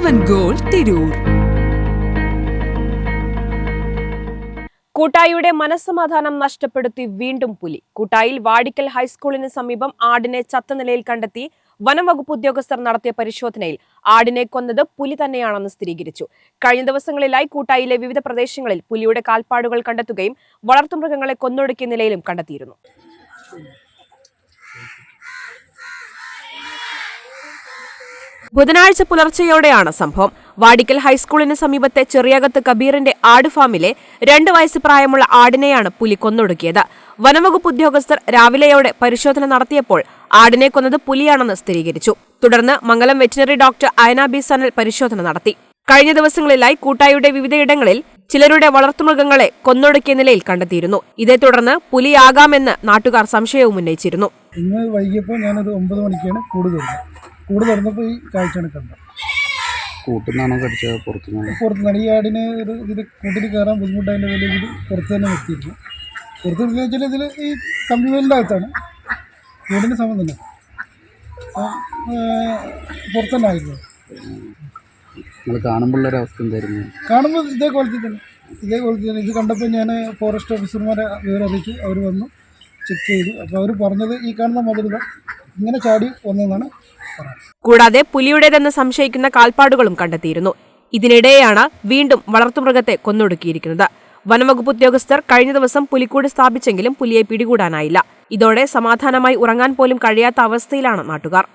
പവൻ goal Tirur. കൂട്ടായിയുടെ മനസ്സമാധാനം നഷ്ടപ്പെടുത്തി വീണ്ടും പുലി. കൂട്ടായിൽ വാടിക്കൽ ഹൈസ്കൂളിന് സമീപം ആടിനെ ചത്ത നിലയിൽ കണ്ടെത്തി വനംവകുപ്പ് ഉദ്യോഗസ്ഥർ നടത്തിയ പരിശോധനയിൽ ആടിനെ കൊന്നത് പുലി തന്നെയാണെന്ന് സ്ഥിരീകരിച്ചു. കഴിഞ്ഞ ദിവസങ്ങളിലായി കൂട്ടായിലെ വിവിധ പ്രദേശങ്ങളിൽ പുലിയുടെ കാൽപ്പാടുകൾ കണ്ടെത്തുകയും വളർത്തുമൃഗങ്ങളെ കൊന്നൊടുക്കിയ നിലയിലും കണ്ടെത്തിയിരുന്നു. ബുധനാഴ്ച പുലർച്ചെയോടെയാണ് സംഭവം. വാടിക്കൽ ഹൈസ്കൂളിന് സമീപത്തെ ചെറിയകത്ത് കബീറിന്റെ ആട് ഫാമിലെ രണ്ട് വയസ്സ് പ്രായമുള്ള ആടിനെയാണ് പുലി കൊന്നൊടുക്കിയത്. വനംവകുപ്പ് ഉദ്യോഗസ്ഥർ രാവിലെയോടെ പരിശോധന നടത്തിയപ്പോൾ ആടിനെ കൊന്നത് പുലിയാണെന്ന് സ്ഥിരീകരിച്ചു. തുടർന്ന് Mangalam veterinary doctor Ayana B Sanal പരിശോധന നടത്തി. കഴിഞ്ഞ ദിവസങ്ങളിലായി കൂട്ടായിയുടെ വിവിധയിടങ്ങളിൽ ചിലരുടെ വളർത്തുമൃഗങ്ങളെ കൊന്നൊടുക്കിയ നിലയിൽ കണ്ടെത്തിയിരുന്നു. ഇതേ തുടർന്ന് പുലിയാകാമെന്ന് നാട്ടുകാർ സംശയവും ഉന്നയിച്ചിരുന്നു. ഇന്ന് വൈകിയപ്പോൾ ഞാനൊരു ഒമ്പത് മണിക്കാണ് കൂട് തുറന്നത്. കൂട് തുറന്നപ്പോൾ ഈ കാഴ്ചയാണ് കണ്ടത്. കൂട്ടുന്നാണോ കടിച്ചത്? പുറത്തുനിന്നാണോ? പുറത്ത് ഈ ആടിന് ഒരു ഇതിൽ കൂട്ടിൽ കയറാൻ ബുദ്ധിമുട്ടായതിന്റെ വലിയ ഇത് പുറത്ത് തന്നെ നിർത്തിയിരുന്നു. പുറത്ത് നിർത്തി വെച്ചാൽ ഇതിൽ ഈ കമ്പിവേലിന്റെ അകത്താണ്. കൂടിന്റെ തന്നെ അപ്പം, തന്നെ ആയിരുന്നു. നിങ്ങൾ കാണുമ്പോൾ ഒരു അവസ്ഥ എന്തായിരുന്നു? കാണുമ്പോൾ ഇതേ ക്വാളിറ്റി തന്നെ. ഇതേ ക്വാളിറ്റി തന്നെ. ഇത് കണ്ടപ്പോൾ ഞാൻ ഫോറസ്റ്റ് ഓഫീസർമാരെ വിവരം അറിയിച്ചു അവർ വന്നു ചെക്ക് ചെയ്തു. അപ്പോൾ അവർ പറഞ്ഞത് ഈ കാണുന്ന മുതലുക ഇങ്ങനെ ചാടി വന്നതെന്നാണ് കൂടാതെ പുലിയുടേതെന്ന് സംശയിക്കുന്ന കാൽപ്പാടുകളും കണ്ടെത്തിയിരുന്നു. ഇതിനിടെയാണ് വീണ്ടും വളർത്തുമൃഗത്തെ കൊന്നൊടുക്കിയിരിക്കുന്നത്. വനംവകുപ്പ് ഉദ്യോഗസ്ഥർ കഴിഞ്ഞ ദിവസം പുലിക്കൂട് സ്ഥാപിച്ചെങ്കിലും പുലിയെ പിടികൂടാനായില്ല. ഇതോടെ സമാധാനമായി ഉറങ്ങാൻ പോലും കഴിയാത്ത അവസ്ഥയിലാണ് നാട്ടുകാർ.